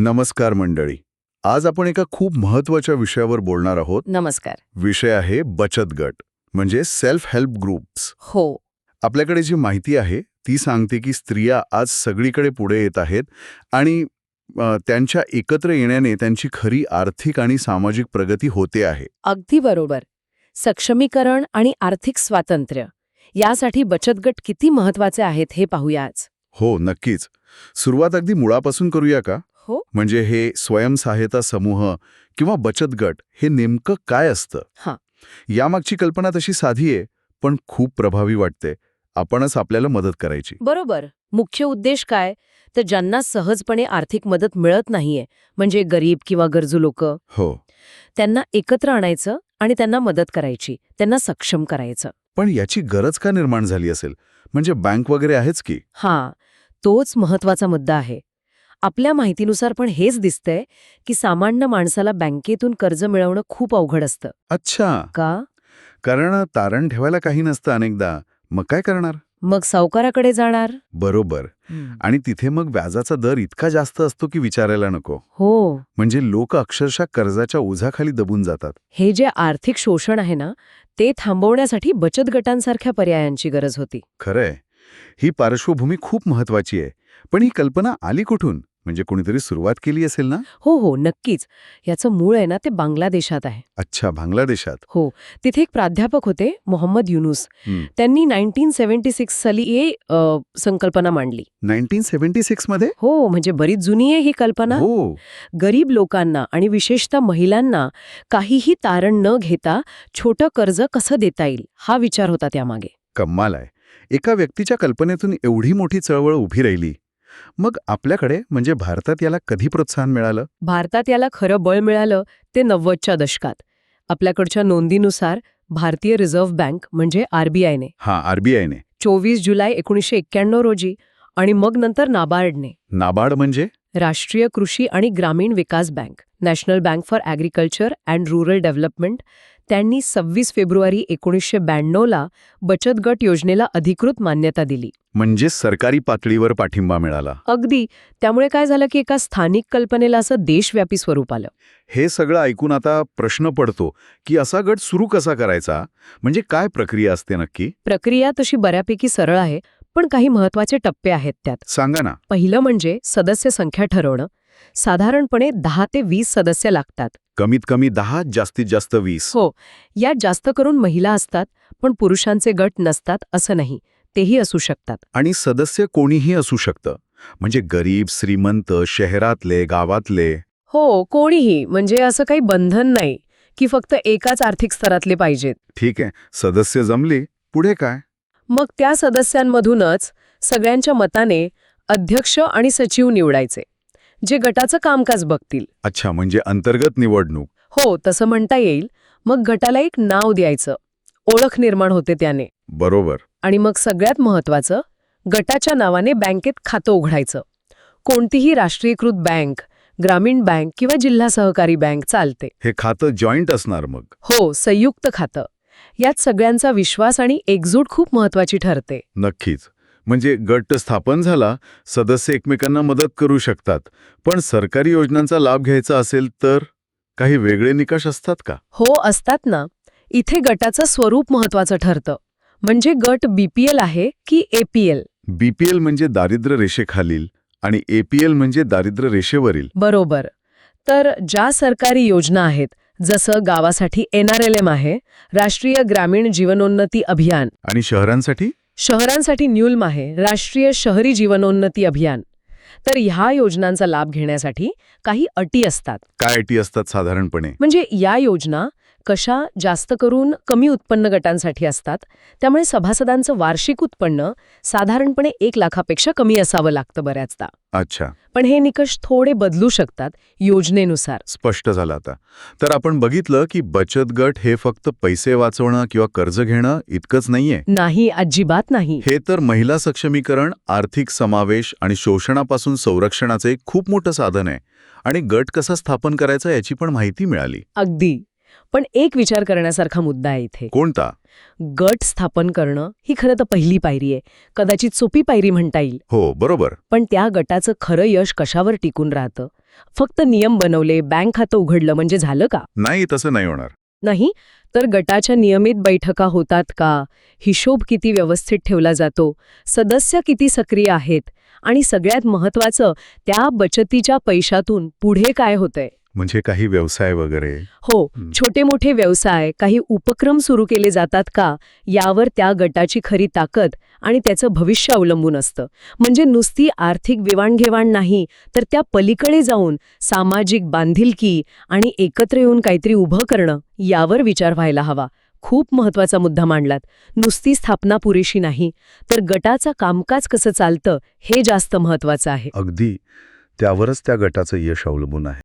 नमस्कार मंडळी. आज आपण एका खूप महत्त्वाच्या विषयावर बोलणार आहोत. नमस्कार. विषय आहे बचत गट म्हणजे सेल्फ हेल्प ग्रुप्स हो. आपल्याकडे जी माहिती आहे ती सांगते की स्त्रिया आज सगळीकडे पुढे येत आहेत आणि अ, त्यांच्या एकत्र येण्याने त्यांची खरी आर्थिक आणि सामाजिक प्रगती होते आहे. अगदी बरोबर. सक्षमीकरण आणि आर्थिक स्वातंत्र्य यासाठी बचत गट किती महत्त्वाचे आहेत हे पाहूया आज. हो नक्कीच. सुरुवात अगदी मुळापासून करूया का? हो. म्हणजे हे स्वयंसहायता समूह किंवा बचत गट हे नेमकं काय असतं? हां. यामागची कल्पना तशी साधी आहे पण खूप प्रभावी वाटते. आपणच आपल्याला मदत करायची. बरोबर. मुख्य उद्देश काय? तर ज्यांना सहजपणे आर्थिक मदत मिळत नाहीये म्हणजे गरीब किंवा गरजू लोक. हो. त्यांना एकत्र आणायचं आणि त्यांना मदत करायची त्यांना सक्षम करायचं. पण याची गरज का निर्माण झाली असेल? म्हणजे बँक वगैरे आहेच की? हा. तोच महत्त्वाचा मुद्दा आहे. आपल्या माहितीनुसार पण हेच दिसतंय की सामान्य माणसाला बँकेतून कर्ज मिळवणं खूप अवघड असतं. अच्छा. का? कारण तारण ठेवायला काही नसतं अनेकदा. मग काय करणार? मग सावकाराकडे जाणार? बरोबर. आणि तिथे मग व्याजाचा दर इतका जास्त असतो की विचारायला नको. हो. म्हणजे लोक अक्षरशः कर्जाच्या ओझाखाली दबून जातात. हे जे आर्थिक शोषण आहे ना ते थांबवण्यासाठी बचत गटांसारख्या पर्यायांची गरज होती. खरंय. ही पार्श्वभूमी खूप महत्वाची आहे. पण ही कल्पना आली कुठून? म्हणजे कोणीतरी सुरुवात केली असेल ना? हो हो नक्कीच. याचं मूळ आहे ना ते बांगलादेशात आहे. अच्छा बांगलादेशात. हो. तिथे एक प्राध्यापक होते मोहम्मद युनुस. त्यांनी नाईन्टीन सेव्हन्टी सिक्स साली ही संकल्पना मांडली. नाईन्टीन सेव्हन्टी सिक्समध्ये? हो म्हणजे बरीच जुनी आहे ही कल्पना. हो. गरीब लोकांना आणि विशेषतः महिलांना काहीही तारण न घेता छोटं कर्ज कसं देता येईल हा विचार होता त्यामागे. कमाल आहे. एका व्यक्तीच्या कल्पनेतून एवढी मोठी चळवळ उभी राहिली. मग आपल्याकडे म्हणजे भारतात याला कधी प्रोत्साहन मिळालं? भारतात याला खरं बळ मिळालं ते नव्वदच्या दशकात. आपल्याकडच्या नोंदीनुसार भारतीय रिझर्व्ह बँक म्हणजे आरबीआयने हा आरबीआयने चोवीस जुलै एकोणीसशे एक्क्याण्णव रोजी आणि मग नंतर नाबार्डने. नाबार्ड म्हणजे? राष्ट्रीय कृषी आणि ग्रामीण विकास bank national bank for agriculture and rural development त्यांनी सव्वीस फेब्रुवारी एकोणीसशे ब्याण्णवला बचत गट योजनेला अधिकृत मान्यता दिली. म्हणजे सरकारी पातळीवर पाठिंबा मिळाला. अगदी. त्यामुळे काय झालं की एका स्थानिक कल्पनेला असं देशव्यापी स्वरूप आलं. हे सगळं ऐकून आता प्रश्न पडतो की असा गट सुरू कसा करायचा? म्हणजे काय प्रक्रिया असते नक्की? प्रक्रिया तशी बऱ्यापैकी सरळ आहे पण काही महत्त्वाचे टप्पे आहेत त्यात. सांगा ना. पहिलं म्हणजे सदस्य संख्या ठरवणं. साधारणपणे दहा ते वीस सदस्य लागतात. कमीत कमी दहा जास्तीत जास्त वीस. हो यात जास्त करून महिला असतात पण पुरुषांचे गट नसतात असं नाही तेही असू शकतात. आणि सदस्य कोणीही असू शकतं. म्हणजे गरीब श्रीमंत शहरातले गावातले. हो कोणीही म्हणजे असं काही बंधन नाही की फक्त एकाच आर्थिक स्तरातले पाहिजेत. ठीक आहे सदस्य जमली पुढे काय? मग त्या सदस्यांमधूनच सगळ्यांच्या मताने अध्यक्ष आणि सचिव निवडायचे. जे गटाचं कामकाज बघतील. अच्छा म्हणजे अंतर्गत निवडणूक. हो तसं म्हणता येईल. मग गटाला एक नाव द्यायचं. ओळख निर्माण होते त्याने. बरोबर. आणि मग सगळ्यात महत्वाचं गटाच्या नावाने बँकेत खातं उघडायचं. कोणतीही राष्ट्रीयकृत बँक ग्रामीण बँक किंवा जिल्हा सहकारी बँक चालते. हे खातं जॉईंट असणार मग. हो संयुक्त खातं. यात सगळ्यांचा विश्वास आणि एकजूट खूप महत्वाची ठरते. नक्कीच. म्हणजे गट स्थापन झाला सदस्य एकमेकांना मदत करू शकतात. पण सरकारी योजनांचा लाभ घ्यायचा असेल तर काही वेगळे निकष असतात का? हो असतात ना. इथे गटाचं स्वरूप महत्वाचं ठरतं. म्हणजे गट बीपीएल आहे की एपीएल बीपीएल म्हणजे दारिद्र्य रेषेखालील आणि एपीएल म्हणजे दारिद्र्य रेषेवरील. बरोबर. तर ज्या सरकारी योजना आहेत जसं गावासाठी एनआरएलएम आहे राष्ट्रीय ग्रामीण जीवनोन्नती अभियान. आणि शहरांसाठी? शहरांसाठी न्यूल्म आहे राष्ट्रीय शहरी जीवनोन्नती अभियान. तर ह्या योजनांचा लाभ घेण्यासाठी काही अटी असतात. काय अटी असतात साधारणपणे? म्हणजे या योजना कशा जास्त करून कमी उत्पन्न गटांसाठी असतात त्यामुळे सभासदांचं वार्षिक उत्पन्न साधारणपणे एक लाखापेक्षा कमी असावं लागतं बऱ्याचदा. अच्छा. पण हे निकष थोडे बदलू शकतात योजनेनुसार. स्पष्ट झालं आता. तर आपण बघितलं की बचत गट हे फक्त पैसे वाचवणं किंवा कर्ज घेणं इतकंच नाहीये. नाही अजिबात नाही. हे तर महिला सक्षमीकरण आर्थिक समावेश आणि शोषणापासून संरक्षणाचे एक खूप मोठं साधन आहे. आणि गट कसा स्थापन करायचा याची पण माहिती मिळाली. अगदी. पण एक विचार करण्यासारखा मुद्दा आहे इथे. कोणता? गट स्थापन करणं ही खरं तर पहिली पायरी आहे. कदाचित सोपी पायरी म्हणता येईल. हो बरोबर. पण त्या गटाचं खरं यश कशावर टिकून राहतं? फक्त नियम बनवले बँक खातं उघडलं म्हणजे झालं का? नाही तसं नाही होणार. नाही? तर गटाच्या नियमित बैठका होतात का? हिशोब किती व्यवस्थित ठेवला जातो? सदस्य किती सक्रिय आहेत? आणि सगळ्यात महत्वाचं त्या बचतीच्या पैशातून पुढे काय होतंय? म्हणजे काही व्यवसाय वगैरे? हो. छोटे मोठे व्यवसाय काही उपक्रम सुरू केले जातात का? यावर त्या गटाची खरी ताकद आणि त्याचं भविष्य अवलंबून असतं. म्हणजे नुसती आर्थिक देवाणघेवाण नाही तर त्या पलीकडे जाऊन सामाजिक बांधिलकी आणि एकत्र येऊन काहीतरी उभं करणं यावर विचार व्हायला हवा. खूप महत्त्वाचा मुद्दा मांडलात. नुसती स्थापना पुरेशी नाही तर गटाचं कामकाज कसं चालतं हे जास्त महत्वाचं आहे. अगदी. त्यावरच त्या गटाचं यश अवलंबून आहे.